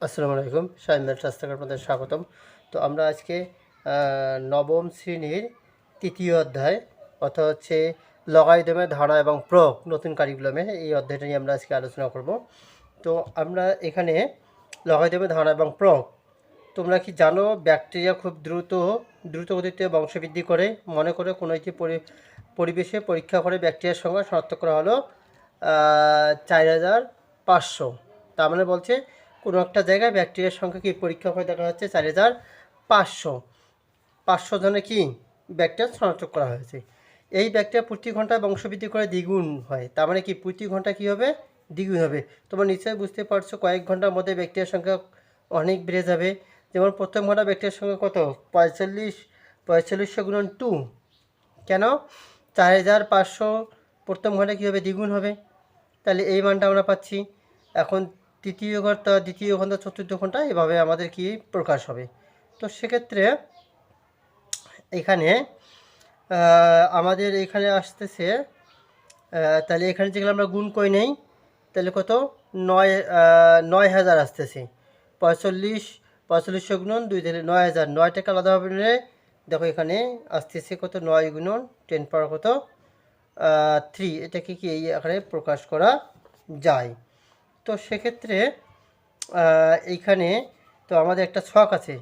আসসালামু আলাইকুম সাইন্দার শাস্ত্রকে আপনাদের স্বাগতম। তো আমরা আজকে নবম শ্রেণির তৃতীয় অধ্যায়, অর্থাৎ হচ্ছে লগাইদমে ধারা এবং প্রয়োগ, নতুন কারিকুলামে এই অধ্যায়টা নিয়ে আমরা আজকে আলোচনা করব। তো আমরা এখানে লগাইদমে ধারা এবং প্রয়োগ, তোমরা কি জানো ব্যাকটেরিয়া খুব দ্রুত দ্রুত গতিতে বংশবৃদ্ধি করে? মনে করে কোনো একটি পরি- পরিবেশে পরীক্ষা করে ব্যাকটেরিয়ার সংখ্যা শনাক্ত করা হলো চার হাজার পাঁচশো। তার মানে বলছে কোনো একটা জায়গায় ব্যাকটেরিয়ার সংখ্যা কি পরীক্ষা করে দেখা যাচ্ছে? চার হাজার পাঁচশো। পাঁচশো জনে কি ব্যাকটেরিয়া শনাক্ত করা হয়েছে। এই ব্যাকটেরিয়া প্রতি ঘন্টায় বংশবৃদ্ধি করে দ্বিগুণ হয়। তার মানে কি প্রতি ঘণ্টা কী হবে? দ্বিগুণ হবে। তোমরা নিশ্চয়ই বুঝতে পারছ কয়েক ঘণ্টার মধ্যে ব্যাকটেরিয়ার সংখ্যা অনেক বেড়ে যাবে। যেমন প্রথম ঘণ্টা ব্যাকটেরিয়ার সংখ্যা কত? পঁয়তাল্লিশ, পঁয়তাল্লিশশো গুণন টু। কেন? চার হাজার পাঁচশো প্রথম ঘণ্টা কী হবে? দ্বিগুণ হবে। তাহলে এই মানটা আমরা পাচ্ছি। এখন তৃতীয় ঘণ্টা, দ্বিতীয় ঘণ্টা, চতুর্থ ঘণ্টা এভাবে আমাদের কি প্রকাশ হবে। তো সেক্ষেত্রে এখানে আমাদের এখানে আসতেছে তাহলে এখানে যেগুলো আমরা গুণ করে নেই, তাহলে কত? নয় নয় হাজার আসতেছে। পঁয়তাল্লিশ পঁয়তাল্লিশশো গুণন দুই, তাহলে নয় হাজার। নয় টাকা আলাদাভাবে নিলে দেখো এখানে আসতেছে কত? নয় গুণন টেন পাওয়ার কত? থ্রি এটাকে কি এই আকারে প্রকাশ করা যায়? তো সেক্ষেত্রে এইখানে তো আমাদের একটা ছক আছে।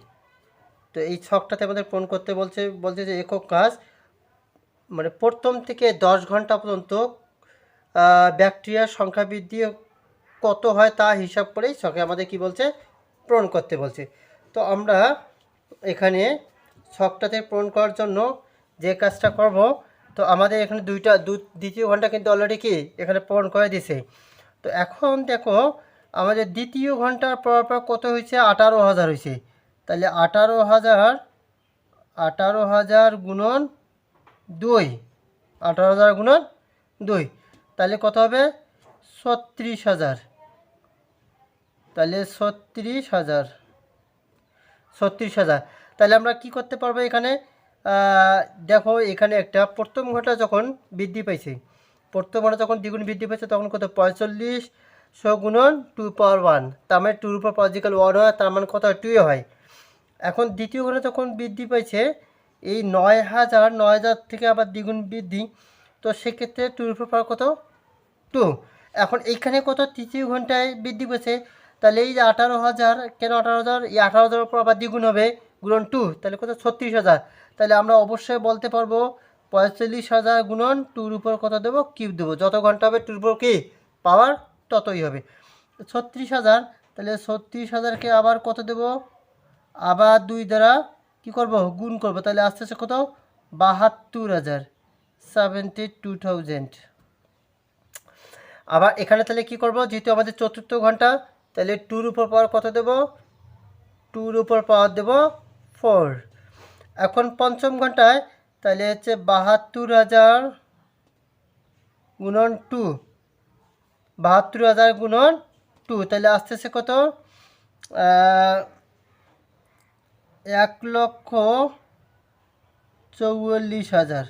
তো এই ছকটাতে আমাদের পূরণ করতে বলছে বলছে যে একক কাজ মানে প্রথম থেকে দশ ঘণ্টা পর্যন্ত ব্যাকটেরিয়ার সংখ্যা বৃদ্ধি কত হয় তা হিসাব করেই ছকে আমাদের কি বলছে, পূরণ করতে বলছে। তো আমরা এখানে ছকটাতে পূরণ করার জন্য যে কাজটা করব, তো আমাদের এখানে দুইটা, দু, দ্বিতীয় ঘণ্টা কিন্তু অলরেডি কি, এখানে পূরণ করে দিছে। তো এখন দেখো, আমাদের দ্বিতীয় ঘণ্টার পর পর কত হয়েছে? আঠারো হাজার হয়েছে। তাহলে আঠারো হাজার আঠারো হাজার গুণন দুই। আঠারো হাজার গুণন দুই। তাহলে কত হবে? ছত্রিশ হাজার। তাহলে ছত্রিশ হাজার। ছত্রিশ হাজার। তাহলে আমরা কি করতে পারব এখানে? দেখো, এখানে একটা প্রথম ঘণ্টা যখন বৃদ্ধি পাইছে প্রথম ঘণ্টা যখন দ্বিগুণ বৃদ্ধি পেয়েছে, তখন কত? পঁয়তাল্লিশ শো গুণন টু পাওয়ার ওয়ান। তার মানে টুর উপর পজিক্যাল ওয়ান হয়, তার মানে কত? টুয়ে হয়। এখন দ্বিতীয় ঘরে যখন বৃদ্ধি পাইছে এই নয় হাজার নয় হাজার থেকে আবার দ্বিগুণ বৃদ্ধি, তো সেক্ষেত্রে টুর উপর পাওয়ার কত? টু। এখন এইখানে কত? তৃতীয় ঘন্টায় বৃদ্ধি পেয়েছে, তাহলে এই যে আঠারো হাজার, কেন আঠারো হাজার? এই আঠারো হাজারের উপর আবার দ্বিগুণ হবে, গুণন টু, তাহলে কত? ছত্রিশ হাজার। তাহলে আমরা অবশ্যই বলতে পারব পঁয়তাল্লিশ হাজার গুণন টুর উপর কত দেবো? কিউব দেবো। যত ঘণ্টা হবে টুর উপর কি? পাওয়ার ততই হবে। ছত্রিশ হাজার, তাহলে ছত্রিশ হাজারকে আবার কত দেবো? আবার দুই দ্বারা কি করব? গুণ করব। তাহলে আস্তে আস্তে কত? বাহাত্তর হাজার সেভেন্টি টু থাউজেন্ড আবার এখানে তাহলে কি করব? যেহেতু আমাদের চতুর্থ ঘণ্টা, তাহলে টুর উপর পাওয়ার কত দেব? টুর উপর পাওয়ার দেব ফোর এখন পঞ্চম ঘন্টায় তাহলে হচ্ছে বাহাত্তর হাজার গুণন টু। বাহাত্তর হাজার গুণন টু, তাহলে আসতেছে কত? এক লক্ষ চৌয়াল্লিশ হাজার।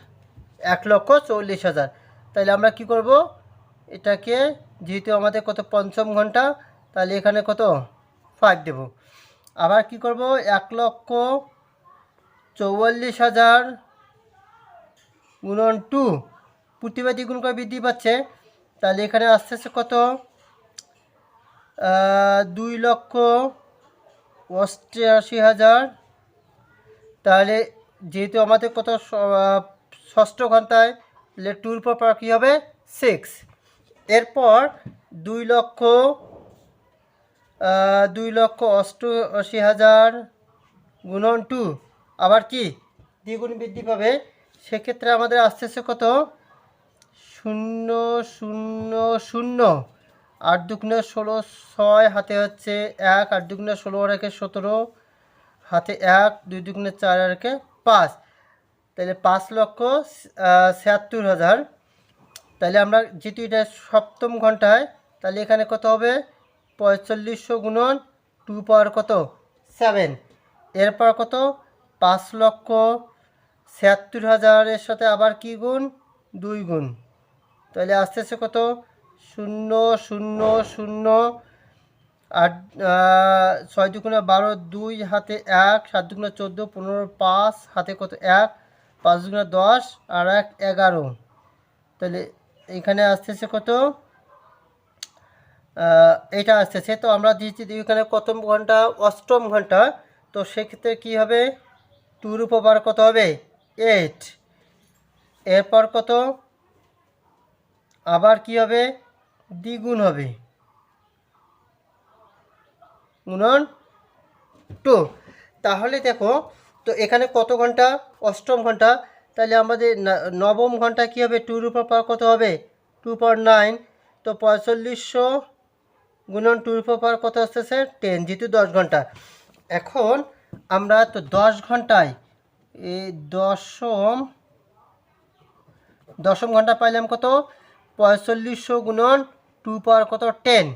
এক লক্ষ চল্লিশ হাজার। তাহলে আমরা কি করব? এটাকে যেহেতু আমাদের কত পঞ্চম ঘণ্টা, তাহলে এখানে কত? ফাইভ দেব। আবার কি করব? এক লক্ষ চৌয়াল্লিশ হাজার গুণন টু। প্রতিবার দ্বিগুণ করে বৃদ্ধি পাচ্ছে? তাহলে এখানে আসতে আসতে কত? দুই লক্ষ অষ্টআশি হাজার। তাহলে যেহেতু আমাদের কত ষষ্ঠ ঘন্টায় টুর পর পর কী হবে? সিক্স। এরপর দুই লক্ষ দুই লক্ষ অষ্টআশি হাজার গুণন টু। আবার কি? দ্বিগুণ বৃদ্ধি পাবে। সেক্ষেত্রে আমাদের আস্তে আস্তে কত? শূন্য শূন্য শূন্য। আট দুগুণে ষোলো, ছয়, হাতে হচ্ছে এক। আট দুগুণে ষোলো রেখে সতেরো। হাতে এক, দুই দুগুণে চার রেখে পাঁচ। তাহলে পাঁচ লক্ষ ছিয়াত্তর হাজার। তাহলে আমরা যেহেতু এটা সপ্তম ঘন্টায়, তাহলে এখানে কত হবে? পঁয়তাল্লিশশো গুণন টু পাওয়ার কত? সেভেন। এরপর কত? পাঁচ লক্ষ ছিয়াত্তর হাজারের সাথে আবার কি গুণ? দুই গুণ। তাহলে আস্তে আস্তে কত? শূন্য শূন্য শূন্য। আট ছয় দুগুণে বারো, দুই হাতে এক, সাত দুগুণে চোদ্দ, পনেরো, পাঁচ হাতে কত? এক, পাঁচ দুগুণে দশ, আর এক, এগারো। তাহলে এখানে আসতেছে কত? এটা আসতেছে। তো আমরা দিয়েছি এখানে কত ঘণ্টা, অষ্টম ঘণ্টা। তো সেক্ষেত্রে কী হবে? টুর উপর কত হবে? এইট এরপর কত? আবার কি হবে? দ্বিগুণ হবে। গুণন টু তাহলে দেখো, তো এখানে কত ঘণ্টা? অষ্টম ঘণ্টা। তাহলে আমাদের নবম ঘণ্টা কী হবে? টুর উপর পাওয়ার কত হবে? টু পাওয়ার নাইন তো পঁয়তাল্লিশশো গুণন টুর উপর পাওয়ার কত আসতেছে? টেন যেহেতু দশ ঘণ্টা। এখন আমরা তো দশ ঘন্টায় এই দশম দশম ঘণ্টা পাইলাম কত? পঁয়তাল্লিশশো গুণন টু পাওয়ার কত? টেন।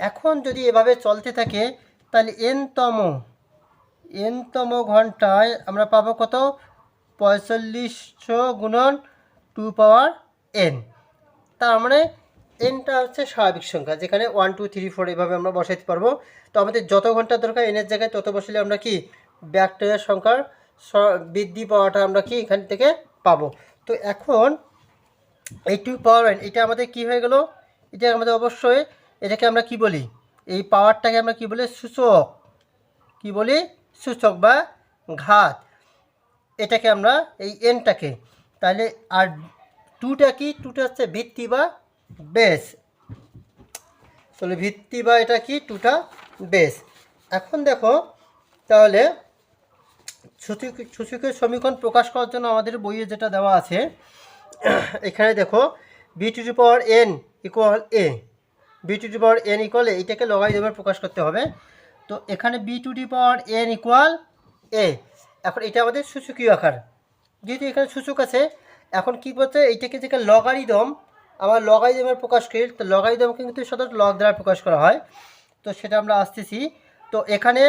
এখন যদি এভাবে চলতে থাকে, তাহলে এনতম এনতম ঘন্টায় আমরা পাবো কত? পঁয়তাল্লিশশো গুণন টু পাওয়ার এন। তার মানে এনটা হচ্ছে স্বাভাবিক সংখ্যা, যেখানে ওয়ান, টু, থ্রি, ফোর এভাবে আমরা বসাইতে পারব। তো আমাদের যত ঘণ্টা দরকার, এনের জায়গায় তত বসলে আমরা কি? ব্যাকটেরিয়ার সংখ্যার বৃদ্ধি পাওয়াটা আমরা কি এখান থেকে পাবো? তো এখন এই টু পাওয়ার এটা আমাদের কি হয়ে গেল? এটা আমাদের অবশ্যই এটাকে আমরা কি বলি? এই পাওয়ারটাকে আমরা কি বলি? সূচক। কি বলি? সূচক বা ঘাত। এটাকে আমরা এই এনটাকে তাহলে আর টুটা কি? টুটা হচ্ছে ভিত্তি বা বেস তাহলে ভিত্তি বা এটা কি? টুটা বেস এখন দেখো, তাহলে সূচকের সমীকরণ প্রকাশ করার জন্য আমাদের বইয়ে যেটা দেওয়া আছে, এখানে দেখো B two D power N equal A B two D power N equal এইটাকে লগারিদমে প্রকাশ করতে হবে। তো এখানে B two D power N equal A এখন এটা আমাদের সূচকীয় আকার। যেহেতু এখানে সূচক আছে, এখন কি করছে এইটাকে যেখানে লগারিদম আমার লগারিদমের প্রকাশ করি, তো লগারিদমকে কিন্তু সাধারণত লগ দ্বারা প্রকাশ করা হয়। তো সেটা আমরা আসতেছি। তো এখানে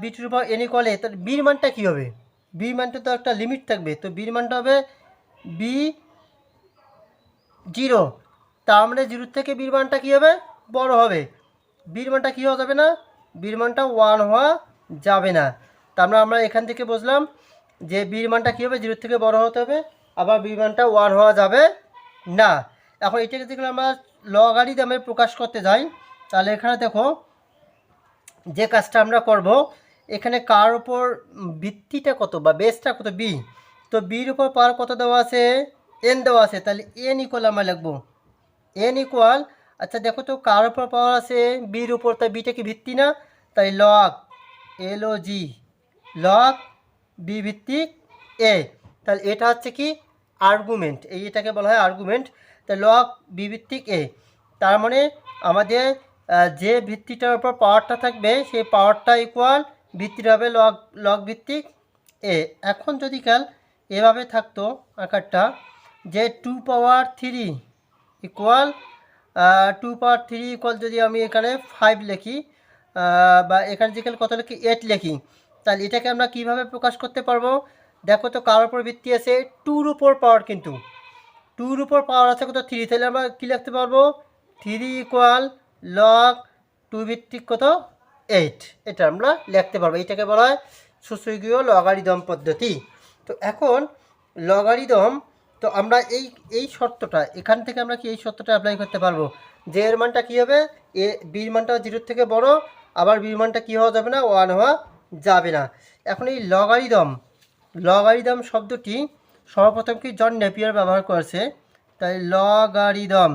B two power N equal A তার বির মানটা কী হবে? বির মানটা তো একটা লিমিট থাকবে, তো বির মানটা হবে বি জিরো তার মানে জিরোর থেকে বির মানটা কী হবে? বড় হবে। বির মানটা কী হওয়া যাবে না? বির মানটা ওয়ান হওয়া যাবে না। তার মানে আমরা এখান থেকে বুঝলাম যে বির মানটা কী হবে? জিরোর থেকে বড় হতে হবে, আবার বির মানটা ওয়ান হওয়া যাবে না। এখন এটাকে যেগুলো আমরা লগারি দামে প্রকাশ করতে যাই, তাহলে এখানে দেখো যে কাজটা আমরা করব, এখানে কার ওপর ভিত্তিটা কত বা বেসটা কত? বি। তো বির উপর পাওয়ার কত দেওয়া আছে? এন দেওয়া আছে। তাহলে এন ইকুয়াল আমরা লিখব। এন ইকুয়াল আচ্ছা দেখো তো কার উপর পাওয়ার আছে? বির উপর। তাই বিটা কি ভিত্তি না? তাই log L O G log B ভিত্তিক এ তাহলে এটা হচ্ছে কি? আর্গুমেন্ট এই এটাকে বলা হয় আর্গুমেন্ট তাই লক বি ভিত্তিক এ তার মানে আমাদের যে ভিত্তিটার উপর পাওয়ারটা থাকবে, সেই পাওয়ারটা ইকুয়াল ভিত্তিটা হবে লগ লগ ভিত্তিক এ এখন যদি কাল এভাবে থাকতো আকারটা যে two power three equal two power three equal যদি আমি এখানে ফাইভ লিখি বা এখানে যেখানে কত লিখি এইট লিখি, তাহলে এটাকে আমরা কীভাবে প্রকাশ করতে পারব? দেখো তো কার উপর ভিত্তি আছে? টুর উপর পাওয়ার কিন্তু। টুর উপর পাওয়ার আছে কত? থ্রি তাহলে আমরা কী লিখতে পারব? থ্রি ইকুয়াল লগ টু ভিত্তিক কত? এইট এটা আমরা লিখতে পারব। এটাকে বলা হয় সুসুগীয় লগারিদম পদ্ধতি। তো এখন লগারিদম তো আমরা এই এই শর্তটা, এখান থেকে আমরা কি এই শর্তটা অ্যাপ্লাই করতে পারব? যে এর মানটা কী হবে? এ বির মানটা জিরোর থেকে বড়, আবার বির মানটা কী হওয়া যাবে না? ওয়ান হওয়া যাবে না। এখন এই লগারিদম লগারিদম শব্দটি সর্বপ্রথম কি জন নেপিয়ার ব্যবহার করেছে? তাই লগারিদম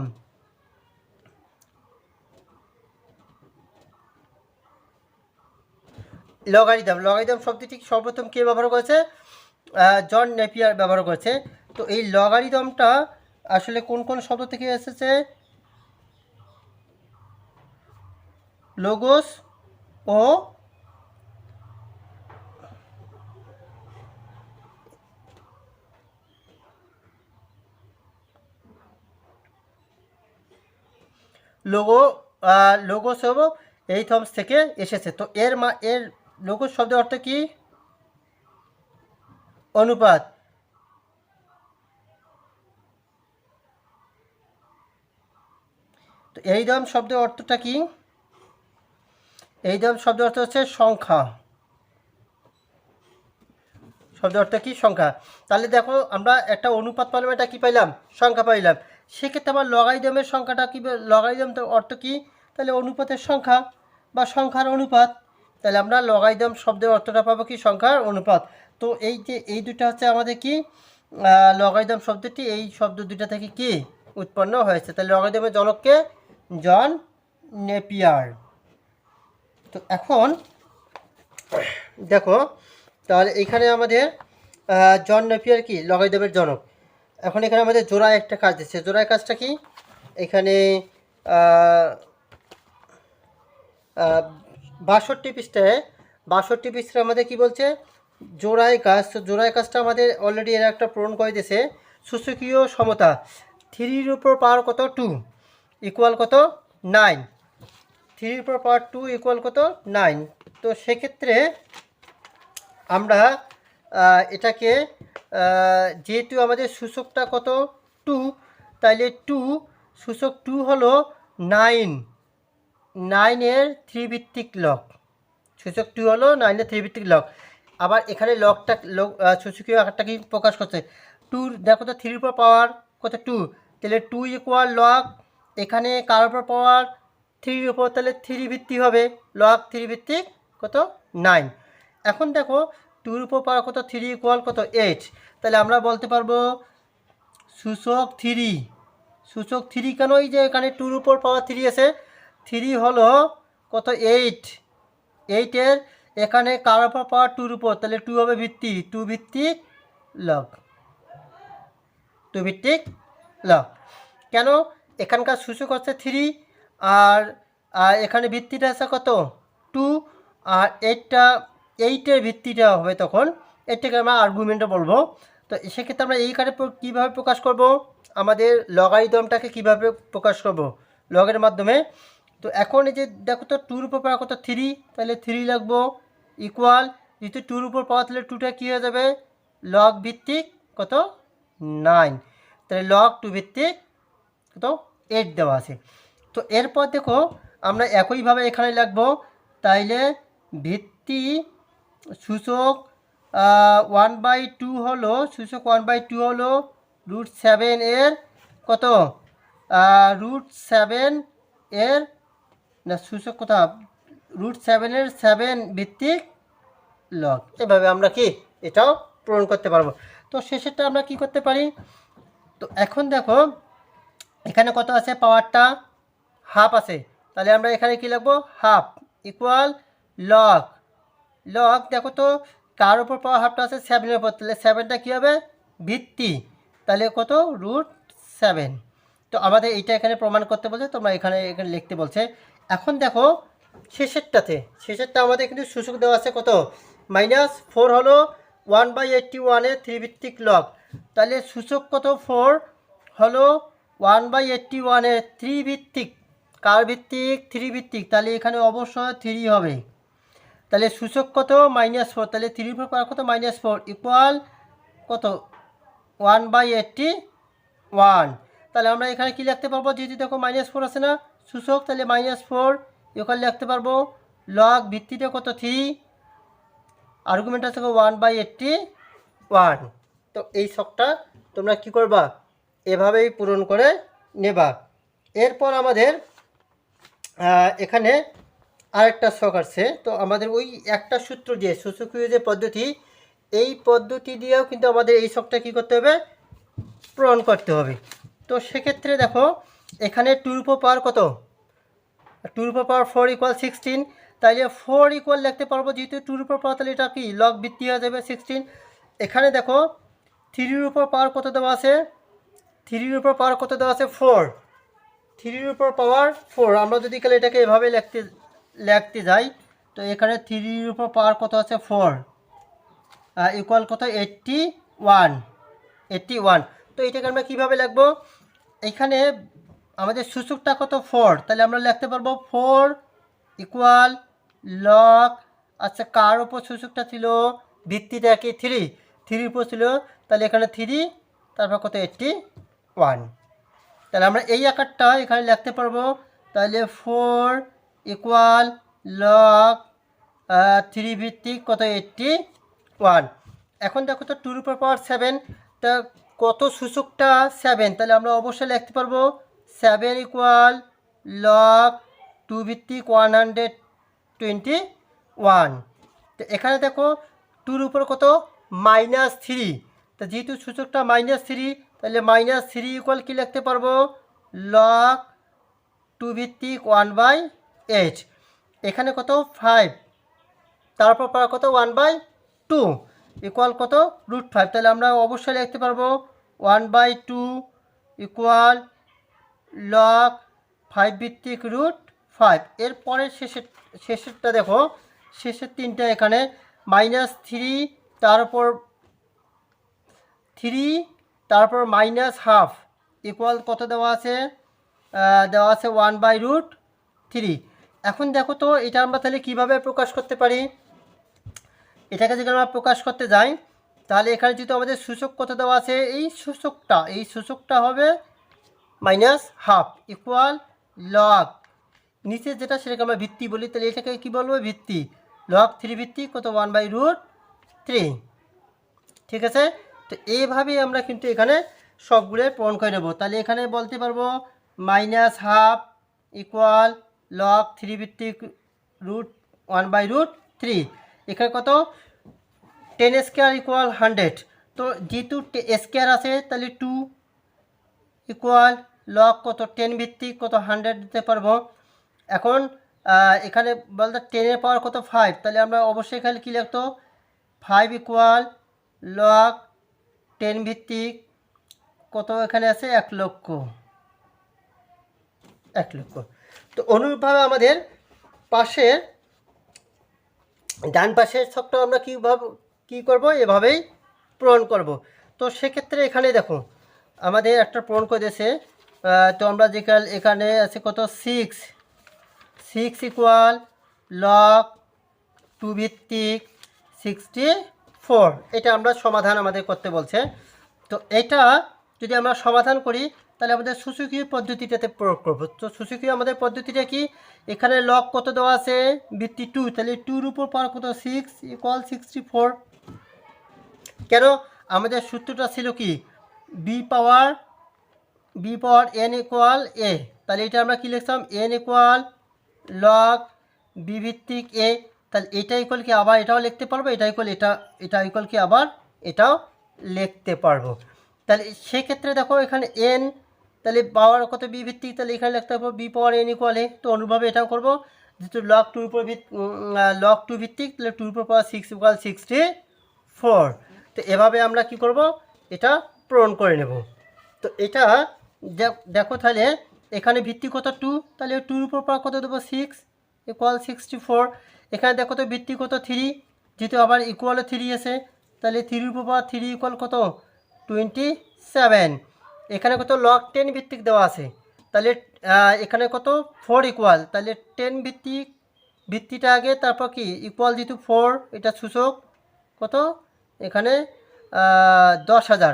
লগারিদম লগারিদম শব্দটি সর্বপ্রথম কে ব্যবহার করেছে? জন নেপিয়ার ব্যবহার করেছে। তো এই লগারিদমটা আসলে কোন কোন শব্দ থেকে এসেছে? লোগোস ও লোগো লোগোস ও এই থমস থেকে এসেছে। তো এর মা, এর লোগোস শব্দের অর্থ কি? অনুপাত। তো এই দাম শব্দের অর্থটা কি? এই দাম শব্দ অর্থ হচ্ছে সংখ্যা। শব্দ অর্থ কি? সংখ্যা। তাহলে দেখো, আমরা একটা অনুপাত পাইলাম এটা কি পাইলাম? সংখ্যা পাইলাম। সেক্ষেত্রে আবার লগাইদমের সংখ্যাটা কি? তো অর্থ কি? তাহলে অনুপাতের সংখ্যা বা সংখ্যার অনুপাত। তাহলে আমরা লগাইদম শব্দের অর্থটা পাবো কি? সংখ্যার অনুপাত। তো এই যে এই দুটা হচ্ছে আমাদের কি? আহ, লগাইদম শব্দটি এই শব্দ দুটা থেকে কি উৎপন্ন হয়েছে? তাহলে লগাইদমের জনককে জন নেপিয়ার। তো এখন দেখো তাহলে এখানে আমাদের জন নেপিয়ার কি? লগাইদমের জনক। এখন এখানে আমাদের জোড়ায় একটা কাজ দিচ্ছে। জোড়ায় কাজটা কি? এখানে বাষট্টি পৃষ্ঠায় বাষট্টি পৃষ্ঠায় আমাদের কি বলছে? জোড়ায় কাজ তো জোড়ায় কাজটা আমাদের অলরেডি এরা একটা পূরণ করে দিয়েছে। সূচকীয় সমতা, থ্রির উপর পাওয়ার কত? টু। ইকুয়াল কত? নাইন। থ্রির উপর পাওয়ার টু ইকুয়াল কত? নাইন। তো সেক্ষেত্রে আমরা এটাকে যেহেতু আমাদের সূচকটা কত? টু। তাইলে টু, সূচক টু হলো নাইন। নাইনের ভিত্তিক লক। সূচক টু হলো নাইনের ভিত্তিক লক। আবার এখানে লকটা, লক সূচকীয় আকারটা কি প্রকাশ করছে? টুর, দেখো তো, থ্রির উপর পাওয়ার কত টু? তাহলে টু ইকুয়াল লক এখানে কার উপর পাওয়ার? থ্রির উপর, তাহলে থ্রি ভিত্তি হবে। লক থ্রি ভিত্তিক কত? নাইন। এখন দেখো, টুর উপর পাওয়ার কত? থ্রি ইকুয়াল কত? এইট। তাহলে আমরা বলতে পারব, সূচক থ্রি। সূচক থ্রি কেন? এই যে এখানে টুর উপর পাওয়ার থ্রি আছে থ্রি হলো কত এইট এইটের এখানে কার পাওয়ার টুর উপর? তাহলে টু হবে ভিত্তি। টু ভিত্তিক লগ টু ভিত্তিক লগ কেন? এখানকার সূচক হচ্ছে থ্রি আর এখানে ভিত্তিটা আছে কত? টু আর এইটটা এইটের ভিত্তিটা হবে তখন। এটাকে আমরা আর্গুমেন্টে বলব। তো সেক্ষেত্রে আমরা এই কীভাবে প্রকাশ করব? আমাদের লগারিদমটাকে কীভাবে প্রকাশ করব? লগের মাধ্যমে। তো এখন এই যে দেখো তো টুর উপর পাওয়া কত থ্রি তাহলে থ্রি লাগবো ইকুয়াল যেহেতু টুর উপর পাওয়া তাহলে টুটা কী হয়ে যাবে? লগ ভিত্তিক কত? নাইন তাহলে লগ টু ভিত্তিক কত? এইট দেওয়া আছে। তো এরপর দেখো আমরা একইভাবে এখানে লাগবো তাইলে ভিত্তি সূচক ওয়ান বাই টু হলো, সূচক ওয়ান বাই টু হলো রুট সেভেন এর কত? রুট সেভেন এর না সূচক কোথা? রুট সেভেনের সেভেন ভিত্তিক লগ এভাবে আমরা কি এটাও পূরণ করতে পারব। তো শেষেরটা আমরা কি করতে পারি? তো এখন দেখো, এখানে কত আছে? পাওয়ারটা হাফ আছে। তাহলে আমরা এখানে কি লিখব? হাফ ইকুয়াল লগ লগ দেখো তো, কার উপর পাওয়ার হাফটা আছে? সেভেনের উপর। তাহলে সেভেনটা কী হবে? ভিত্তি। তাহলে কত? রুট সেভেন তো আমাদের এইটা এখানে প্রমাণ করতে বলছে, তোমরা এখানে এখানে লিখতে বলছে। এখন দেখো, শেষেরটাতে, শেষেরটা আমাদের কিন্তু সূচক দেওয়া আছে কত? মাইনাস ফোর হলো ওয়ান বাই এইটটি ওয়ানের থ্রি ভিত্তিক লগ তাহলে সূচক কত? ফোর হলো ওয়ান বাই এইটটি ওয়ানের থ্রি ভিত্তিক কার ভিত্তিক? থ্রি ভিত্তিক তাহলে এখানে অবশ্যই থ্রি হবে। তাহলে সূচক কত? Minus four. তাহলে থ্রি ফোর পাওয়ার কত? মাইনাস ফোর ইকুয়াল কত? One by eighty one. তাহলে আমরা এখানে কি লিখতে পারব? যেহেতু দেখো মাইনাস ফোর আছে না সূচক তাহলে মাইনাস ফোর এখানে লিখতে পারব লগ ভিত্তিটা কত থ্রি আর্গুমেন্ট আছে ওয়ান বাই এইটটি ওয়ান তো এই শখটা তোমরা কি করবা? এভাবেই পূরণ করে নেবা। এরপর আমাদের এখানে আরেকটা শখ আছে তো আমাদের ওই একটা সূত্র দিয়ে সূচকীয় যে পদ্ধতি, এই পদ্ধতি দিয়েও কিন্তু আমাদের এই শখটা কী করতে হবে? পূরণ করতে হবে। তো সেক্ষেত্রে দেখো এখানে টুর উপর পাওয়ার কত? টুর উপর পাওয়ার ফোর ইকুয়াল সিক্সটিন তাইলে ফোর ইকুয়াল লিখতে পারব যেহেতু টুর উপর পাওয়ার, তাহলে এটা কি? লগ বৃত্তি হয়ে যাবে সিক্সটিন এখানে দেখো থ্রির উপর পাওয়ার কত দেওয়া আছে? থ্রির উপর পাওয়ার কত দেওয়া আছে? ফোর থ্রির উপর পাওয়ার ফোর আমরা যদি কালে এটাকে এভাবে লিখতে লিখতে যাই, তো এখানে থ্রির উপর পাওয়ার কত আছে? ফোর ইকুয়াল কত? এইট্টি ওয়ান এইট্টি ওয়ান তো এটাকে আমরা কীভাবে লিখব? এখানে আমাদের সূচকটা কত? ফোর তাহলে আমরা লিখতে পারব ফোর ইকুয়াল লক আচ্ছা কার উপর সূচকটা ছিল? ভিত্তিটা কি থ্রি থ্রির উপর ছিল, তাহলে এখানে থ্রি তারপর কত? এইট্টি ওয়ান তাহলে আমরা এই আকারটা এখানে লিখতে পারব। তাহলে ফোর ইকুয়াল লক থ্রি ভিত্তিক কত? এইটটি ওয়ান এখন দেখো তো টুর উপর পাওয়ার সেভেন তা কত সূচকটা? সেভেন তাহলে আমরা অবশ্যই লিখতে পারব সেভেন ইকুয়াল লক টু ভিত্তিক ওয়ান হান্ড্রেড টোয়েন্টি ওয়ান তো এখানে দেখো টুর উপর কত? মাইনাস থ্রি তা যেহেতু সূচকটা মাইনাস থ্রি তাহলে মাইনাস থ্রি ইকুয়াল কী লিখতে পারব? লক টু ভিত্তিক ওয়ান বাই এইট এখানে কত? ফাইভ তারপর পাওয়া কত? ওয়ান বাই টু ইকুয়াল কত? রুট ফাইভ তাহলে আমরা অবশ্যই লিখতে পারব one by two equal log five ভিত্তিক রুট ফাইভ এরপরের শেষের, শেষেরটা দেখো, শেষের তিনটা এখানে মাইনাস থ্রি তারপর থ্রি তারপর মাইনাস হাফ ইকুয়াল কত দেওয়া আছে? দেওয়া আছে ওয়ান বাই রুট থ্রি এখন দেখো তো, এটা আমরা তাহলে কীভাবে প্রকাশ করতে পারি? এটাকে যদি আমরা প্রকাশ করতে যাই, তাহলে এখানে যেহেতু আমাদের সূচক কত দেওয়া আছে? এই সূচকটা এই সূচকটা হবে মাইনাস হাফ ইকুয়াল লগ। নিচে যেটা সেটাকে আমরা ভিত্তি বলি, তাহলে এটাকে কী বলব? ভিত্তি। লগ থ্রি ভিত্তি কত? ওয়ান বাই রুট থ্রি ঠিক আছে? তো এইভাবেই আমরা কিন্তু এখানে সবগুলো পূরণ করে নেব। তাহলে এখানে বলতে পারব, minus half equal log three ভিত্তিক root one by root three এখানে কত? টেন স্কোয়ার ইকুয়াল হান্ড্রেড তো যেহেতু স্কোয়ার আছে, তাহলে টু ইকুয়াল লগ কত টেন ভিত্তিক, কত হান্ড্রেড দিতে পারব। এখন এখানে বলতে টেনের পাওয়ার কত ফাইভ তাহলে আমরা অবশ্যই এখানে কী লিখতো? ফাইভ ইকুয়াল লক টেন ভিত্তিক, কত এখানে আছে? এক লক্ষ। এক লক্ষ। তো অনুরূপভাবে আমাদের পাশের, ডান পাশের ছকটা আমরা কীভাবে কী করব? এভাবেই পূরণ করব। তো সেক্ষেত্রে এখানে দেখো, আমাদের একটা পূরণ করে দিয়েছে। তো আমরা যেখানে এখানে আছে কত? Six six equal log two ভিত্তিক সিক্সটি ফোর এটা আমরা সমাধান আমাদের করতে বলছে। তো এটা যদি আমরা সমাধান করি, তাহলে আমাদের সুসুকীয় পদ্ধতিটাতে প্রয়োগ করব। তো সুসুকীয় আমাদের পদ্ধতিটা কি? এখানে লগ কত দেওয়া আছে? ভিত্তি টু তাহলে টুর উপর পাওয়ার কত? সিক্স ইকুয়াল সিক্সটি ফোর কেন? আমাদের সূত্রটা ছিল কি? B power B power N equal A তাহলে এটা আমরা কী লিখতাম? এন ইকুয়াল লগ বি ভিত্তিক এ তাহলে এটা ইকুয়াল কি আবার এটাও লিখতে পারব? এটা ইকুয়াল এটা এটা ইকুয়াল কি আবার এটাও লিখতে পারব। তাহলে সেক্ষেত্রে দেখো এখানে এন তাহলে পাওয়ার কত বি ভিত্তিক? তাহলে এখানে লিখতে পারব B power N equal A তো অনুভাবে এটাও করব। যেহেতু লগ টুর উপর লগ টু ভিত্তিক, তাহলে টুর উপর power six equal sixty four তো এভাবে আমরা কি করব? এটা পূরণ করে নেব। তো এটা দেখো তাহলে, এখানে ভিত্তি কত টু তাহলে টুর উপর পাওয়ার কত দেবো? সিক্স ইকুয়াল সিক্সটি ফোর এখানে দেখো তো ভিত্তি কত? থ্রি যেহেতু আবার ইকুয়ালও থ্রি আছে, তাহলে থ্রির উপর পাওয়ার থ্রি ইকুয়াল কত? টোয়েন্টি সেভেন এখানে কত? লগ টেন ভিত্তিক দেওয়া আছে। তাহলে এখানে কত? ফোর ইকুয়াল তাহলে টেন ভিত্তিক, ভিত্তিটা আগে, তারপর কি? ইকুয়াল যেহেতু ফোর এটা সূচক কত? এখানে দশ হাজার।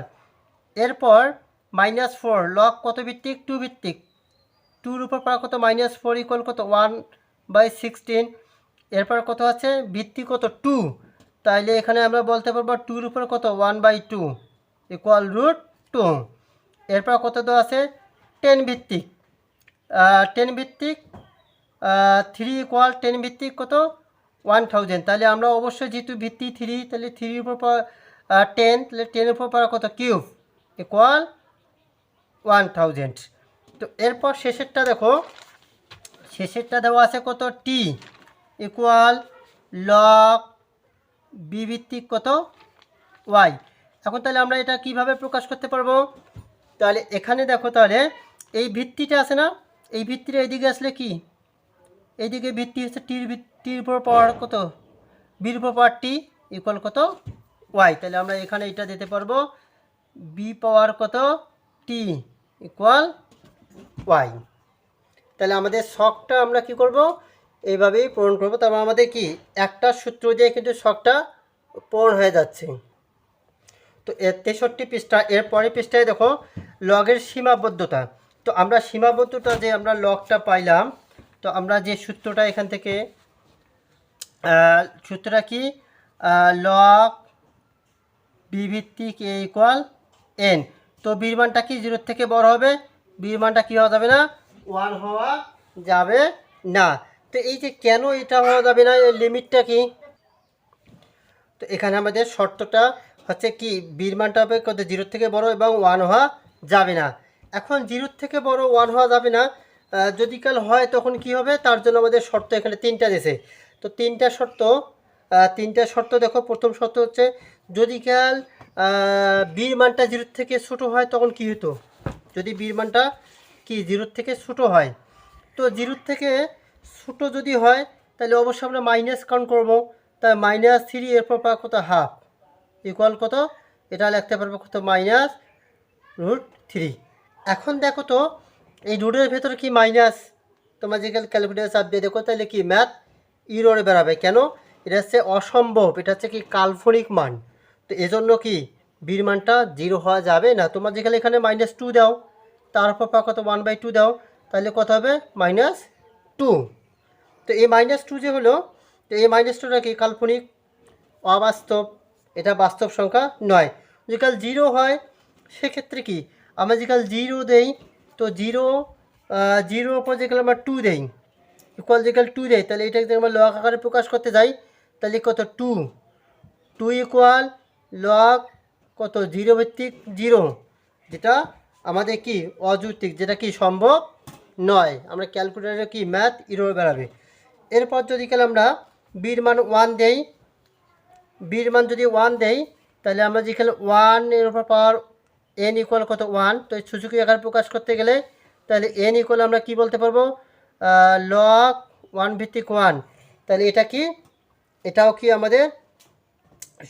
এরপর মাইনাস ফোর লগ কত ভিত্তিক? টু ভিত্তিক। টুর উপর পাওয়া কত? মাইনাস ফোর ইকুয়াল কত? ওয়ান বাই সিক্সটিন এরপর কত আছে? ভিত্তি কত? টু তাইলে এখানে আমরা বলতে পারব টুর উপর কত? One by two equal root two এরপর কত দেওয়া আছে? টেন ভিত্তিক। টেন ভিত্তিক থ্রি ইকুয়াল টেন ভিত্তিক কত? ওয়ান থাউজেন্ড তাহলে আমরা অবশ্যই যেহেতু ভিত্তি থ্রি তাহলে থ্রির উপর টেন তাহলে টেনের উপর পাওয়া কত? কিউব ইকুয়াল ওয়ান থাউজেন্ড তো এরপর শেষেরটা দেখো, শেষেরটা দেওয়া আছে কত? টি ইকুয়াল লক বি ভিত্তিক কত? ওয়াই এখন তাহলে আমরা এটা কীভাবে প্রকাশ করতে পারব? তাহলে এখানে দেখো তাহলে, এই ভিত্তিটা আছে না? এই ভিত্তিটা এদিকে আসলে কি? এইদিকে ভিত্তি হচ্ছে টির ভিত্তির উপর পাওয়ার কত? বির উপর পাওয়ার টি ইকুয়াল কত? ওয়াই তাহলে আমরা এখানে এটা দিতে পারব। বি পাওয়ার কত? টি ইকুয়াল ওয়াই তাহলে আমাদের শখটা আমরা কি করব? এইভাবেই পূরণ করব। তারপর আমাদের কি? একটা সূত্র দিয়ে কিন্তু শখটা পূরণ হয়ে যাচ্ছে। তো এর তেষট্টি পৃষ্ঠা, এর পরের পৃষ্ঠায় দেখো, লগের সীমাবদ্ধতা। তো আমরা সীমাবদ্ধতা যে আমরা লগটা পাইলাম, তো আমরা যে সূত্রটা এখান থেকে সূত্রটা কি? লগ বি ভিত্তিক এ ইকুয়াল এন তো বির মানটা কি জিরোর থেকে বড় হবে? বির মানটা কী হওয়া যাবে না? ওয়ান হওয়া যাবে না। তো এই যে কেন এটা হওয়া যাবে না, এর লিমিটটা কি? তো এখানে আমাদের শর্তটা হচ্ছে কি বির মানটা হবে কত জিরোর থেকে বড় এবং ওয়ান হওয়া যাবে না। এখন জিরোর থেকে বড়, ওয়ান হওয়া যাবে না যদি কাল হয় তখন কি হবে? তার জন্য আমাদের শর্ত এখানে তিনটা দিয়েছে। তো তিনটা শর্ত তিনটা শর্ত দেখো, প্রথম শর্ত হচ্ছে যদি কাল বীর মানটা জিরোর থেকে ছোটো হয়, তখন কি হতো? যদি বীর মানটা কি, জিরোর থেকে ছোটো হয়? তো জিরোর থেকে ছোটো যদি হয়, তাহলে অবশ্যই আমরা মাইনাস কাউন্ট করব। তাই মাইনাস থ্রি এরপর পাবো কত? হাফ ইকুয়াল কত? এটা লিখতে পারব কত? মাইনাস রুট থ্রি এখন দেখো তো, এই রুটের ভেতরে কি মাইনাস তোমার যে ক্যালকুলেটার চাপ দিয়ে দেখো, তাহলে কি ম্যাথ ইরোরে বেরাবে। কেন? এটা হচ্ছে অসম্ভব। এটা হচ্ছে কি কাল্পনিক মান। তো এজন্য কি বীর মানটা জিরো হওয়া যাবে? না, তোমার যেখানে এখানে মাইনাস টু দাও তারপর কত ওয়ান বাই টু দাও, তাহলে কত হবে? মাইনাস টু তো এই মাইনাস টু যে হলো, তো এই মাইনাস টুটা কি কাল্পনিক অবাস্তব? এটা বাস্তব সংখ্যা নয়। যদি কাল জিরো হয়, সেক্ষেত্রে কি? আমরা যে কাল জিরো দেই, তো জিরো জিরোর ওপর যে কাল আমরা টু দেই ইকুয়াল যে কাল টু দেই, তাহলে এটাকে যদি আমরা লগ আকারে প্রকাশ করতে যাই, তাহলে কত? টু টু ইকুয়াল লগ কত? জিরো ভিত্তিক জিরো যেটা আমাদের কি? অযৌক্তিক। যেটা কি সম্ভব? নয়। আমরা ক্যালকুলেটারে কি? ম্যাথ ইরো বেড়াবে এরপর যদি কাল আমরা বির মান ওয়ান দেই। বির মান যদি ওয়ান দেই, তাহলে আমরা যেখানে ওয়ানের উপর পাওয়ার এন ইকুয়াল কত? ওয়ান তো এই সুযোগী আকার প্রকাশ করতে গেলে তাহলে এন ইকুয়াল আমরা কি বলতে পারব? লক ওয়ান ভিত্তিক ওয়ান তাহলে এটা কি? এটাও কি আমাদের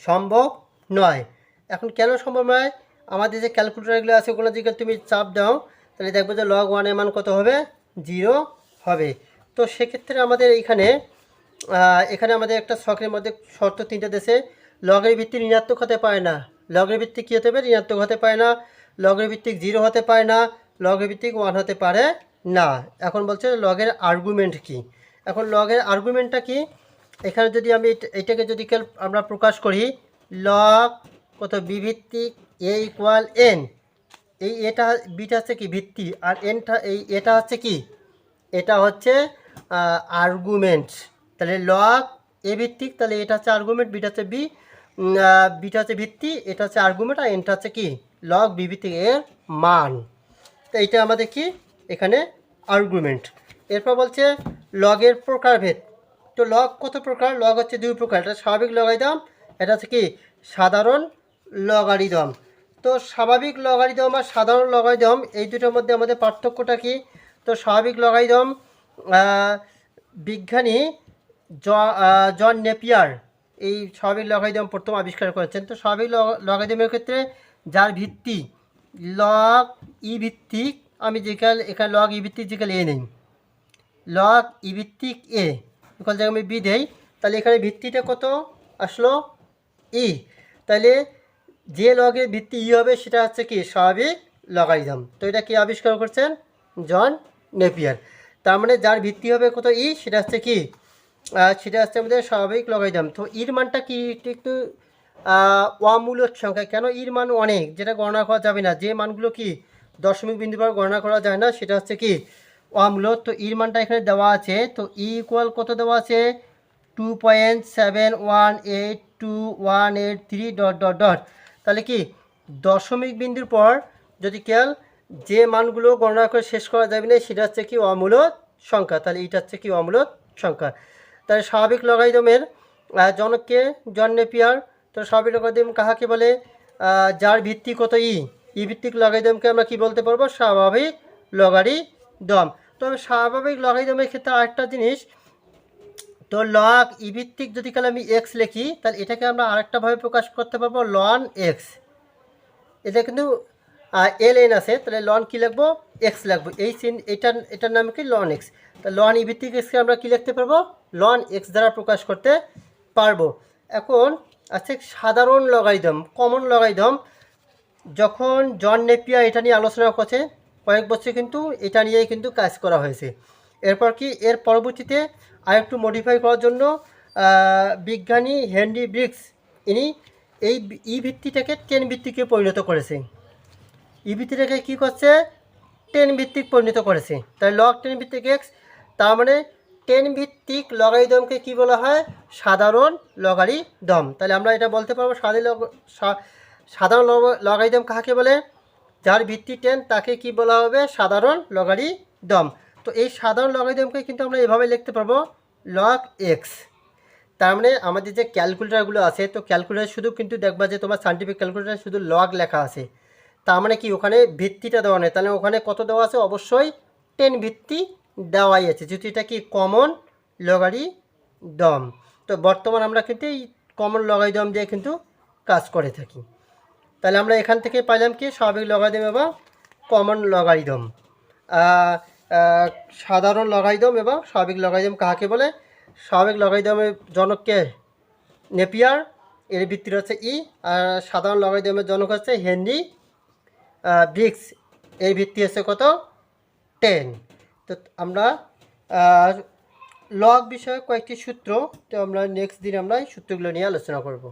সম্ভব? নয়। এখন কেন সম্ভব নয়? আমাদের যে ক্যালকুলেটারগুলো আছে, ওগুলো যদি তুমি চাপ দাও, তাহলে দেখব যে লগ ওয়ানের মান কত হবে? জিরো হবে। তো সেক্ষেত্রে আমাদের এইখানে এখানে আমাদের একটা শখের মধ্যে শর্ত তিনটে দেশে। লগের ভিত্তি ঋণাত্মক হতে পারে না। লগের ভিত্তিক কী হতে পারে? ঋণাত্মক হতে পারে না। লগের ভিত্তিক জিরো হতে পারে না। লগের ভিত্তিক ওয়ান হতে পারে না। এখন বলছে লগের আর্গুমেন্ট কি? এখন লগের আর্গুমেন্টটা কি? এখানে যদি আমি এটা- এটাকে যদি আমরা প্রকাশ করি লগ কত বিভিত্তিক এ ইকুয়াল এন এই এটা বিটা হচ্ছে কি ভিত্তি, আর এনটা এই এটা হচ্ছে কি? এটা হচ্ছে আর্গুমেন্ট তাহলে লক এ ভিত্তিক, তাহলে এটা হচ্ছে আর্গুমেন্ট বিটা হচ্ছে বি বিটা হচ্ছে ভিত্তি, এটা হচ্ছে আর্গুমেন্ট আর এনটা হচ্ছে কি? লগ বি ভিত্তিক এর মান। তো এটা আমাদের কি? এখানে আর্গুমেন্ট এরপর বলছে লগের প্রকারভেদ। তো লগ কত প্রকার? লগ হচ্ছে দুই প্রকার। এটা স্বাভাবিক লগারিদম এটা হচ্ছে কি? সাধারণ লগারিদম। তো স্বাভাবিক লগারিদম আর সাধারণ লগারিদম এই দুটোর মধ্যে আমাদের পার্থক্যটা কি? তো স্বাভাবিক লগারিদম বিজ্ঞানী জন নেপিয়ার এই স্বাভাবিক লগারিদম প্রথম আবিষ্কার করেছেন। তো স্বাভাবিক লগ- লগারিদমের ক্ষেত্রে যার ভিত্তি লগ ই ভিত্তিক, আমি যেখানে, এখানে লগ ই ভিত্তিক যেখানে এ নেই। লগ ই ভিত্তিক এ আমি বি দেই। তাহলে এখানে ভিত্তিটা কত আসলো? ই। তাহলে যে লগের ভিত্তি ই হবে সেটা হচ্ছে কি? স্বাভাবিক লগারিদম। তো এটা কি আবিষ্কার করছেন? John Napier. তার মানে যার ভিত্তি হবে কত ই, সেটা হচ্ছে কি? সেটা হচ্ছে আমাদের স্বাভাবিক লগারিদম। তো ইর মানটা কি? একটু একটু অমূলক সংখ্যা। কেন ইর মান অনেক? যেটা গণনা করা যাবে না। যে মানগুলো কি? দশমিক বিন্দু পর গণনা করা যায় না, সেটা হচ্ছে কি? অমূলক। তো ইর মানটা এখানে দেওয়া আছে। তো ই ইকুয়াল কত দেওয়া আছে? Two point seven one eight two one eight three dot dot dot তাহলে কি? দশমিক বিন্দুর পর যদি কেয়াল যে মানগুলো গণনা করে শেষ করা যাবে না সেটা হচ্ছে কি অমূলক সংখ্যা। তাহলে এটা হচ্ছে কি অমূলক সংখ্যা। তাহলে স্বাভাবিক লগারিদমের আহ, জনককে জন নেপিয়ার তো স্বাভাবিক লগারিদম কাহাকে বলে? যার ভিত্তি কত ই? ই ভিত্তিক লগারিদমকে আমরা কি বলতে পারব? স্বাভাবিক লগারিদম তবে স্বাভাবিক লগারিদমের ক্ষেত্রে আরেকটা জিনিস তো লগ ই ভিত্তিক যদি কালে আমি এক্স লিখি, তাহলে এটাকে আমরা আরেকটাভাবে প্রকাশ করতে পারব লন এক্স এটা কিন্তু এল এন আছে, তাহলে লন কী লিখব? এক্স লিখব। এই সিন এটার এটার নাম কি? লন এক্স তা লন ই ভিত্তিক এক্সকে আমরা কী লিখতে পারব? লন এক্স দ্বারা প্রকাশ করতে পারব। এখন আছে সাধারণ লগারিদম কমন লগারিদম যখন জন নেপিয়া এটা নিয়ে আলোচনা করছে, কয়েক বছর কিন্তু এটা নিয়েই কিন্তু কাজ করা হয়েছে। এরপর কি? এর পরবর্তীতে আরেকটু মডিফাই করার জন্য বিজ্ঞানী হেনরি ব্রিক্স, ইনি এই ই ভিত্তিটাকে টেন ভিত্তিকে পরিণত করেছে ই ভিত্তিটাকে কী করছে? টেন ভিত্তিক পরিণত করেছে। তাই লগ টেন ভিত্তিক এক্স তার মানে টেন ভিত্তিক লগারিদমকে কি বলা হয়? সাধারণ লগারিদম তাহলে আমরা এটা বলতে পারব, সাধারণ সাধারণ লগ- লগারিদম কাকে বলে? যার ভিত্তি টেন তাকে কি বলা হবে? সাধারণ লগারিদম তো এই সাধারণ লগারিদমকে কিন্তু আমরা এভাবে লিখতে পারব লগ এক্স তার মানে আমাদের যে ক্যালকুলেটারগুলো আছে তো ক্যালকুলেটার শুধু কিন্তু দেখবা যে তোমার সাইন্টিফিক ক্যালকুলেটার শুধু লগ লেখা আছে। তার মানে কি ওখানে ভিত্তিটা দেওয়া নেই। তাহলে ওখানে কত দেওয়া আছে? অবশ্যই টেন ভিত্তি দেওয়াই আছে। যেহেতু এটা কি কমন লগারি দম তো বর্তমান আমরা কিন্তু এই কমন লগারি দম দিয়ে কিন্তু কাজ করে থাকি। তাহলে আমরা এখান থেকে পাইলাম কি? স্বাভাবিক লগারিদম এবং কমন লগারিদম আহ, আহ, সাধারণ লগাই লগারিদম এবং স্বাভাবিক লগাই লগারিদম কাহাকে বলে? স্বাভাবিক লগাই লগারিদমের জনককে নেপিয়ার, এর ভিত্তির হচ্ছে ই, আর সাধারণ লগাই লগারিদমের জনক হচ্ছে হেনরি ব্রিক্স, এর ভিত্তি হচ্ছে কত? টেন। তো আমরা লগ বিষয়ে কয়েকটি সূত্র, তো আমরা নেক্সট দিন আমরা সূত্রগুলো নিয়ে আলোচনা করব।